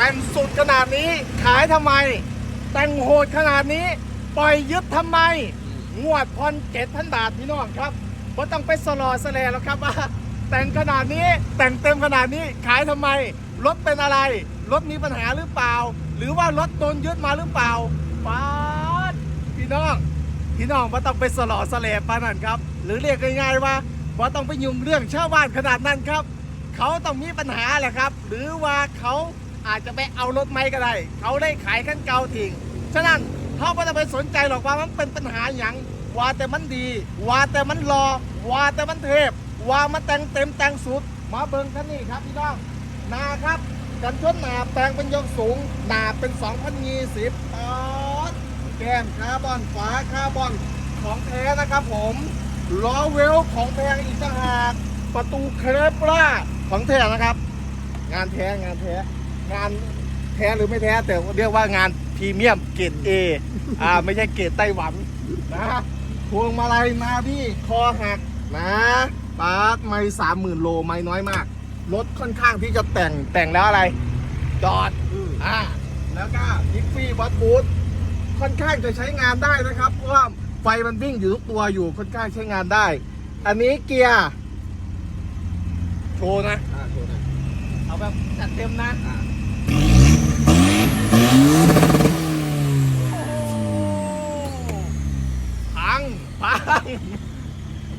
แต่งสุดขนาดนี้ ขายทำไม แต่งโหดขนาดนี้ ปล่อยยึดทำไม งวดพรเจ็ดพันบาทพี่น้องครับว่าต้องไปสลอสแลแล้วครับว่าแต่งขนาดนี้แต่งเต็มขนาดนี้ขายทำไม รถเป็นอะไร รถมีปัญหาหรือเปล่า หรือว่ารถโดนยึดมาหรือเปล่าป๊าดพี่น้อง พี่น้องว่าต้องไปสลอสแลปานนั้นครับ หรือเรียกง่ายๆว่าว่าต้องไปยุ่งเรื่องชาวบ้านขนาดนั้นครับ เขาต้องมีปัญหาแหละครับ หรือว่าเขา อาจจะไปเอารถไม่ก็ได้ เขาได้ขายขั้นเก่าทิ้งฉะนั้นเขาไม่ต้องไปสนใจหรอกว่ามันเป็นปัญหาอย่างว่าแต่มันดี ว่าแต่มันรอ ว่าแต่มันเทพ ว่ามันแต่งเต็มแต่งสุด มาเบิ่งคันนี้ครับพี่น้องนาครับกันชนหนาแปลงเป็นยกสูงหนาเป็น 2020อ๋อแก้มคาร์บอนฝาคาร์บอนของแท้นะครับผมล้อเวลของแพงอีกต่างหากประตูเครปล่าของแท้นะครับ งานแท้งานแท้ งานแท้หรือไม่แท้แต่เรียกว่างานพรีเมียมเกรดเออ่าไม่ใช่เกรดไต้หวันนะพวงมาลัยมาพี่คอหักนะปาร์ตไม่สามหมื่นโลไม่น้อยมาก รถค่อนข้างที่จะแต่งแต่งแล้วอะไร จอดอ่าแล้วก็ยิปฟี่วัดบูธค่อนข้างจะใช้งานได้นะครับ เพราะว่าไฟมันวิ่งอยู่ทุกตัวอยู่ค่อนข้างใช้งานได้ อันนี้เกียร์ โชว์นะอ่าโชว์หน่อยเอาแบบจัดเต็มนะอ่า พังพัง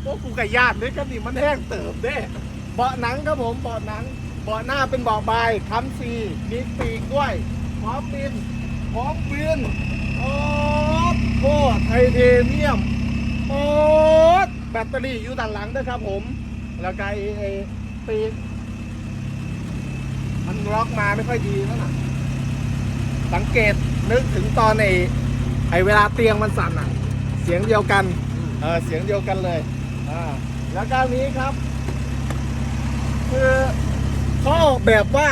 พวกกูกับญาติด้วยกันนี่มันแห้งเติบเด้เบาะหนังครับผมเบาะหนังเบาะหน้าเป็นเบาะใบค้ำซีมีปีกด้วยพร้อมบินพร้อมบินโอ้โหไทเทเนียมโอ้แบตเตอรี่อยู่ด้านหลังด้วยครับผม แล้วก็ไอ้ไอ้ปีกมันล็อกมาไม่ค่อยดีนั่นน่ะ สังเกตนึกถึงตอนไอ้ไอ้เวลาเตียงมันสั่นอะ เสียงเดียวกันเออเสียงเดียวกันเลยอ่าแล้วก็อันนี้ครับ คือเขาออกแบบว่า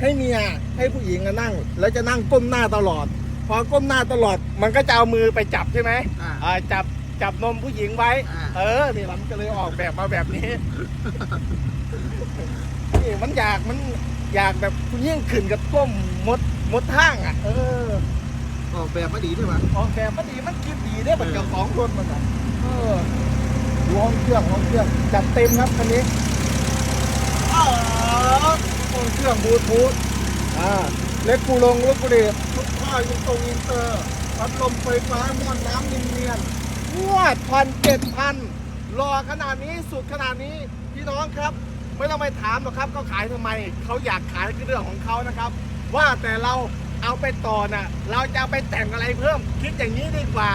ให้เมียให้ผู้หญิงอะนั่ง แล้วจะนั่งก้มหน้าตลอด พอก้มหน้าตลอด มันก็จะเอามือไปจับใช่ไหมอ่าอ่าจับจับนมผู้หญิงไว้อ่าเออนี่มันก็เลยออกแบบมาแบบนี้นี่มันอยากมันอยากแบบผู้หญิงขึ้นกับก้มมด มดทางอะ เออออกแบบมาดีด้วยมั้ยออกแบบมันดีมันคิดดีได้แบบเจ้าของรถมันอะเออดูห้องเครื่องห้องเครื่องจัดเต็มครับคันนี้อ๋อห้องเครื่องบลูทูธอ่าเล็กกูลงเล็กกูเดชทุกข้อยิงตรงอินเตอร์พัดลมไฟฟ้าม้วนน้ำเนียนๆงวดพันเจ็ดพันรอขนาดนี้สุดขนาดนี้พี่น้องครับ ไม่ต้องไปถามหรอกครับเขาขายทำไมเขาอยากขายก็เรื่องของเขานะครับ ว่าแต่เราเอาไปต่อน่ะ เราจะเอาไปแต่งอะไรเพิ่ม คิดอย่างนี้ดีกว่า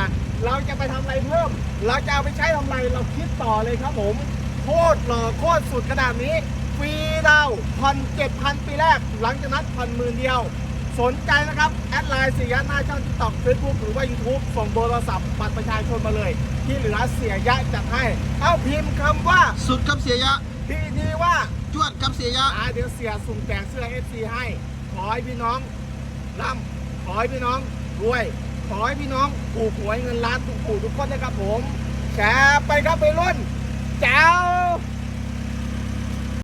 เราจะไปทำอะไรเพิ่ม เราจะเอาไปใช้ทำอะไรเราคิดต่อเลยครับผม โคตรหล่อโคตรสุดขนาดนี้ฟรีดาวผ่อนเจ็ดพันปีแรก หลังจากนั้นผ่อนหมื่นเดียว สนใจนะครับ แอดไลน์เสียหน้าช่องทิกตอกเฟซบุ๊กหรือว่า YouTube ส่งเบอร์โทรศัพท์บัตรประชาชนมาเลย ที่เหลือเสียยะจัดให้ เอาพิมพ์คำว่าสุดครับเสียยะ ทีทีว่าจวดครับเสียยะอ่าเดี๋ยวเสียสุ่มแจกเสื้อ FC ให้ ขอให้พี่น้องร่ำขอให้พี่น้องรวย ขอให้พี่น้องถูกหวยเงินล้านถูกปู่ทุกคนนะครับผมแชร์ไปครับไปรุ่นแจ้า